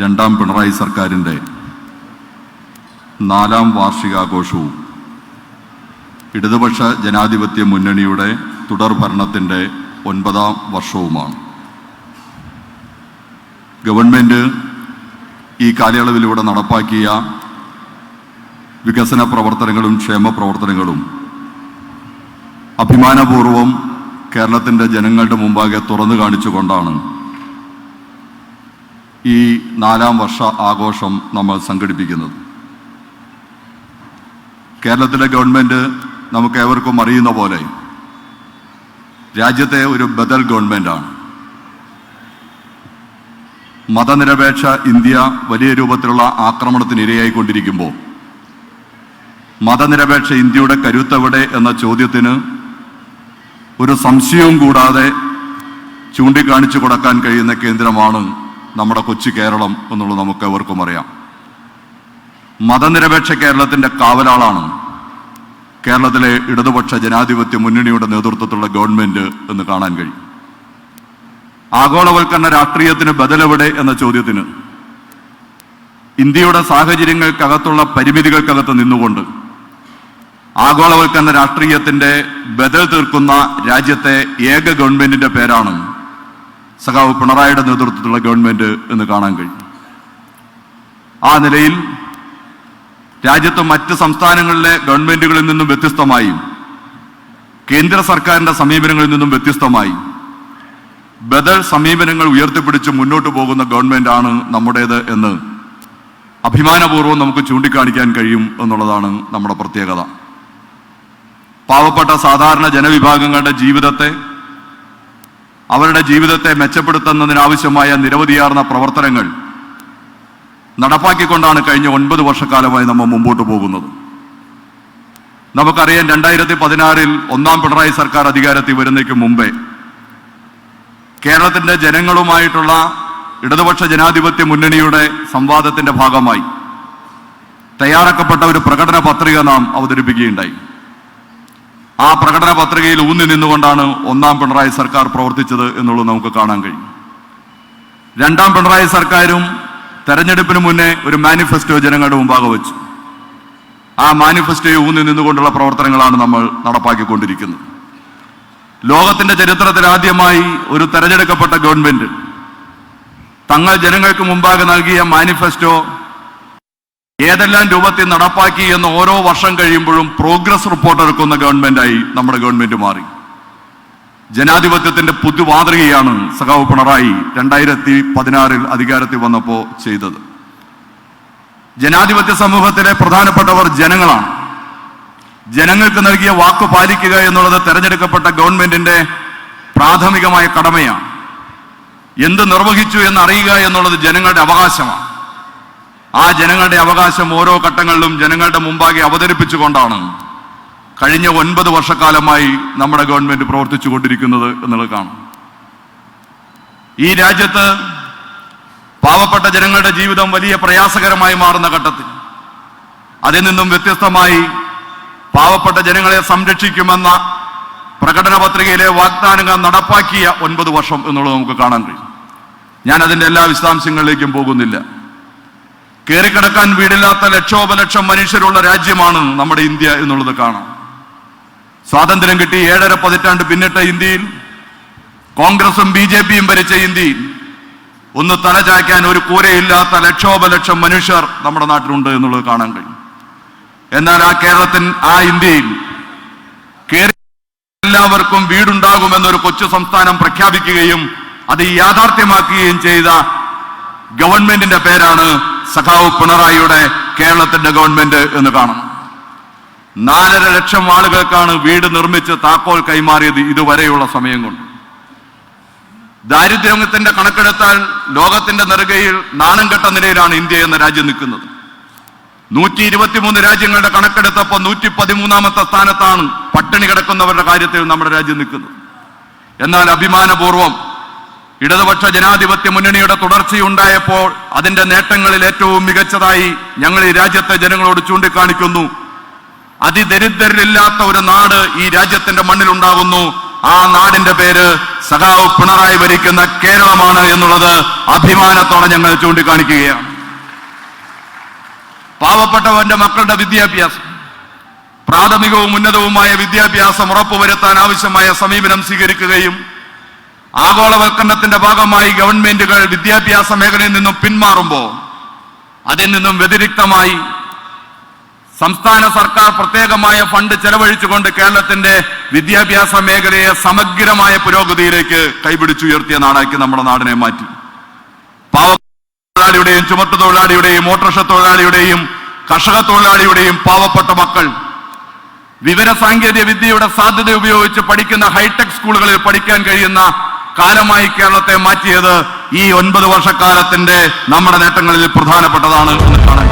രണ്ടാം പിണറായി സർക്കാരിന്റെ നാലാം വാർഷികാഘോഷവും ഇടതുപക്ഷ ജനാധിപത്യ മുന്നണിയുടെ തുടർ ഭരണത്തിന്റെ ഒൻപതാം വർഷവുമാണ്. ഗവൺമെന്റ് ഈ കാലയളവിലൂടെ നടപ്പാക്കിയ വികസന പ്രവർത്തനങ്ങളും ക്ഷേമ പ്രവർത്തനങ്ങളും അഭിമാനപൂർവം കേരളത്തിന്റെ ജനങ്ങളുടെ മുമ്പാകെ തുറന്നു കാണിച്ചുകൊണ്ടാണ് ഈ നാലാം വർഷ ആഘോഷം നമ്മൾ സംഘടിപ്പിക്കുന്നത്. കേരളത്തിലെ ഗവൺമെന്റ് നമുക്ക് ഏവർക്കും അറിയുന്ന പോലെ രാജ്യത്തെ ഒരു ബദൽ ഗവൺമെന്റാണ് മതനിരപേക്ഷ ഇന്ത്യ വലിയ രൂപത്തിലുള്ള ആക്രമണത്തിന് ഇരയായിക്കൊണ്ടിരിക്കുമ്പോൾ മതനിരപേക്ഷ ഇന്ത്യയുടെ കരുത്തെവിടെ എന്ന ചോദ്യത്തിന് ഒരു സംശയവും കൂടാതെ ചൂണ്ടിക്കാണിച്ചു കൊടുക്കാൻ കഴിയുന്ന കേന്ദ്രമാണ് നമ്മുടെ കൊച്ചു കേരളം എന്നുള്ളത് നമുക്ക് എവർക്കും അറിയാം. മതനിരപേക്ഷ കേരളത്തിന്റെ കാവലാളാണ് കേരളത്തിലെ ഇടതുപക്ഷ ജനാധിപത്യ മുന്നണിയുടെ നേതൃത്വത്തിലുള്ള ഗവൺമെന്റ് എന്ന് കാണാൻ കഴിയും. ആഗോളവൽക്കരണ രാഷ്ട്രീയത്തിന് ബദലെവിടെ എന്ന ചോദ്യത്തിന് ഇന്ത്യയുടെ സാഹചര്യങ്ങൾക്കകത്തുള്ള പരിമിതികൾക്കകത്ത് നിന്നുകൊണ്ട് ആഗോളവൽക്കരണ രാഷ്ട്രീയത്തിന്റെ ബദൽ തീർക്കുന്ന രാജ്യത്തെ ഏക ഗവൺമെന്റിന്റെ പേരാണ് സഖാവ് പിണറായിയുടെ നേതൃത്വത്തിലുള്ള ഗവൺമെന്റ് എന്ന് കാണാൻ കഴിയും. ആ നിലയിൽ രാജ്യത്തെ മറ്റ് സംസ്ഥാനങ്ങളിലെ ഗവൺമെന്റുകളിൽ നിന്നും വ്യത്യസ്തമായും കേന്ദ്ര സർക്കാരിന്റെ സമീപനങ്ങളിൽ നിന്നും വ്യത്യസ്തമായി ബദൽ സമീപനങ്ങൾ ഉയർത്തിപ്പിടിച്ച് മുന്നോട്ട് പോകുന്ന ഗവൺമെന്റാണ് നമ്മുടേത് എന്ന് അഭിമാനപൂർവം നമുക്ക് ചൂണ്ടിക്കാണിക്കാൻ കഴിയും എന്നുള്ളതാണ് നമ്മുടെ പ്രത്യേകത. പാവപ്പെട്ട സാധാരണ ജനവിഭാഗങ്ങളുടെ ജീവിതത്തെ അവരുടെ ജീവിതത്തെ മെച്ചപ്പെടുത്തുന്നതിനാവശ്യമായ നിരവധിയാർന്ന പ്രവർത്തനങ്ങൾ നടപ്പാക്കിക്കൊണ്ടാണ് കഴിഞ്ഞ ഒൻപത് വർഷക്കാലമായി നമ്മൾ മുമ്പോട്ട് പോകുന്നത്. നമുക്കറിയാം രണ്ടായിരത്തി പതിനാറിൽ ഒന്നാം പിണറായി സർക്കാർ അധികാരത്തിൽ വരുന്നതിന് മുമ്പേ കേരളത്തിന്റെ ജനങ്ങളുമായിട്ടുള്ള ഇടതുപക്ഷ ജനാധിപത്യ മുന്നണിയുടെ സംവാദത്തിന്റെ ഭാഗമായി തയ്യാറാക്കപ്പെട്ട ഒരു പ്രകടന പത്രിക നാം അവതരിപ്പിക്കുകയുണ്ടായി. ആ പ്രകടന പത്രികയിൽ ഊന്നി നിന്നുകൊണ്ടാണ് ഒന്നാം പിണറായി സർക്കാർ പ്രവർത്തിച്ചത് എന്നുള്ളത് നമുക്ക് കാണാൻ കഴിയും. രണ്ടാം പിണറായി സർക്കാരും തെരഞ്ഞെടുപ്പിന് മുന്നേ ഒരു മാനിഫെസ്റ്റോ ജനങ്ങളുടെ മുമ്പാകെ വെച്ചു. ആ മാനിഫെസ്റ്റോയെ ഊന്നി നിന്നുകൊണ്ടുള്ള പ്രവർത്തനങ്ങളാണ് നമ്മൾ നടപ്പാക്കിക്കൊണ്ടിരിക്കുന്നത്. ലോകത്തിന്റെ ചരിത്രത്തിൽ ആദ്യമായി ഒരു തെരഞ്ഞെടുക്കപ്പെട്ട ഗവൺമെന്റ് തങ്ങൾ ജനങ്ങൾക്ക് മുമ്പാകെ നൽകിയ മാനിഫെസ്റ്റോ ഏതെല്ലാം രൂപത്തിൽ നടപ്പാക്കി എന്ന് ഓരോ വർഷം കഴിയുമ്പോഴും പ്രോഗ്രസ് റിപ്പോർട്ട് എടുക്കുന്ന ഗവൺമെന്റായി നമ്മുടെ ഗവൺമെന്റ് മാറി. ജനാധിപത്യത്തിന്റെ പുതുമാതൃകയാണ് സഖാവ് പിണറായി രണ്ടായിരത്തി പതിനാറിൽ അധികാരത്തിൽ വന്നപ്പോൾ ചെയ്തത്. ജനാധിപത്യ സമൂഹത്തിലെ പ്രധാനപ്പെട്ടവർ ജനങ്ങളാണ്. ജനങ്ങൾക്ക് നൽകിയ വാക്ക് പാലിക്കുക എന്നുള്ളത് തെരഞ്ഞെടുക്കപ്പെട്ട ഗവൺമെന്റിന്റെ പ്രാഥമികമായ കടമയാണ്. എന്ത് നിർവഹിച്ചു എന്ന് അറിയുക എന്നുള്ളത് ജനങ്ങളുടെ അവകാശമാണ്. ആ ജനങ്ങളുടെ അവകാശം ഓരോ ഘട്ടങ്ങളിലും ജനങ്ങളുടെ മുമ്പാകെ അവതരിപ്പിച്ചുകൊണ്ടാണ് കഴിഞ്ഞ ഒൻപത് വർഷക്കാലമായി നമ്മുടെ ഗവൺമെന്റ് പ്രവർത്തിച്ചു കൊണ്ടിരിക്കുന്നത് എന്നുള്ളത് കാണും. ഈ രാജ്യത്ത് പാവപ്പെട്ട ജനങ്ങളുടെ ജീവിതം വലിയ പ്രയാസകരമായി മാറുന്ന ഘട്ടത്തിൽ അതിൽ നിന്നും വ്യത്യസ്തമായി പാവപ്പെട്ട ജനങ്ങളെ സംരക്ഷിക്കുമെന്ന പ്രകടന പത്രികയിലെ വാഗ്ദാനങ്ങൾ നടപ്പാക്കിയ ഒൻപത് വർഷം എന്നുള്ളത് നമുക്ക് കാണാൻ കഴിയും. ഞാൻ അതിന്റെ എല്ലാ വിശദാംശങ്ങളിലേക്കും പോകുന്നില്ല. കയറിക്കിടക്കാൻ വീടില്ലാത്ത ലക്ഷോപലക്ഷം മനുഷ്യരുള്ള രാജ്യമാണ് നമ്മുടെ ഇന്ത്യ എന്നുള്ളത് കാണാം. സ്വാതന്ത്ര്യം കിട്ടി ഏഴര പതിറ്റാണ്ട് പിന്നിട്ട ഇന്ത്യയിൽ കോൺഗ്രസും ബി ജെ പിയും ഭരിച്ച ഇന്ത്യയിൽ ഒന്ന് തലചായ്ക്കാൻ ഒരു കൂരയില്ലാത്ത ലക്ഷോപലക്ഷം മനുഷ്യർ നമ്മുടെ നാട്ടിലുണ്ട് എന്നുള്ളത് കാണാൻ കഴിയും. എന്നാൽ ആ കേരളത്തിൽ ആ ഇന്ത്യയിൽ എല്ലാവർക്കും വീടുണ്ടാകുമെന്നൊരു കൊച്ചു സംസ്ഥാനം പ്രഖ്യാപിക്കുകയും അത് യാഥാർത്ഥ്യമാക്കുകയും ചെയ്ത ഗവൺമെന്റിന്റെ പേരാണ് സഖാവ് പിണറായിയുടെ കേരളത്തിന്റെ ഗവൺമെന്റ് എന്ന് കാണണം നാലര ലക്ഷം ആളുകൾക്കാണ് വീട് നിർമ്മിച്ച് താക്കോൽ കൈമാറിയത് ഇതുവരെയുള്ള സമയം കൊണ്ട്. ദാരിദ്ര്യത്തിന്റെ കണക്കെടുത്താൽ ലോകത്തിന്റെ നെറുകയിൽ നാണം കെട്ട നിലയിലാണ് ഇന്ത്യ എന്ന രാജ്യം നിൽക്കുന്നത്. നൂറ്റി ഇരുപത്തിമൂന്ന് രാജ്യങ്ങളുടെ കണക്കെടുത്തപ്പോൾ നൂറ്റി പതിമൂന്നാമത്തെ സ്ഥാനത്താണ് പട്ടിണി കിടക്കുന്നവരുടെ കാര്യത്തിൽ നമ്മുടെ രാജ്യം നിൽക്കുന്നത്. എന്നാൽ അഭിമാനപൂർവം ഇടതുപക്ഷ ജനാധിപത്യ മുന്നണിയുടെ തുടർച്ചയുണ്ടായപ്പോൾ അതിന്റെ നേട്ടങ്ങളിൽ ഏറ്റവും മികച്ചതായി ഞങ്ങൾ ഈ രാജ്യത്തെ ജനങ്ങളോട് ചൂണ്ടിക്കാണിക്കുന്നു. അതിദരിദ്രരില്ലാത്ത ഒരു നാട് ഈ രാജ്യത്തിന്റെ മണ്ണിൽ ഉണ്ടാകുന്നു ആ നാടിന്റെ പേര് സഖാവ് പിണറായി ഭരിക്കുന്ന കേരളമാണ് എന്നുള്ളത് അഭിമാനത്തോടെ ഞങ്ങൾ ചൂണ്ടിക്കാണിക്കുകയാണ്. പാവപ്പെട്ടവന്റെ മക്കളുടെ വിദ്യാഭ്യാസം പ്രാഥമികവും ഉന്നതവുമായ വിദ്യാഭ്യാസം ഉറപ്പുവരുത്താൻ ആവശ്യമായ സമീപനം സ്വീകരിക്കുകയും ആഗോളവൽക്കരണത്തിന്റെ ഭാഗമായി ഗവൺമെന്റുകൾ വിദ്യാഭ്യാസ മേഖലയിൽ നിന്നും പിന്മാറുമ്പോൾ അതിൽ നിന്നും വ്യതിരിക്തമായി സംസ്ഥാന സർക്കാർ പ്രത്യേകമായ ഫണ്ട് ചെലവഴിച്ചുകൊണ്ട് കേരളത്തിന്റെ വിദ്യാഭ്യാസ മേഖലയെ സമഗ്രമായ പുരോഗതിയിലേക്ക് കൈപിടിച്ചുയർത്തിയ നാടാക്കി നമ്മുടെ നാടിനെ മാറ്റി. പാവ തൊഴിലാളിയുടെയും ചുമട്ട് തൊഴിലാളിയുടെയും ഓട്ടോറിക്ഷ തൊഴിലാളിയുടെയും കർഷക തൊഴിലാളിയുടെയും പാവപ്പെട്ട മക്കൾ വിവര സാങ്കേതിക വിദ്യയുടെ സാധ്യത ഉപയോഗിച്ച് പഠിക്കുന്ന ഹൈടെക് സ്കൂളുകളിൽ പഠിക്കാൻ കഴിയുന്ന കാലമായി കേരളത്തെ മാറ്റിയത് ഈ ഒൻപത് വർഷക്കാലത്തിന്റെ നമ്മുടെ നേട്ടങ്ങളിൽ പ്രധാനപ്പെട്ടതാണ് എന്ന് കാണാൻ.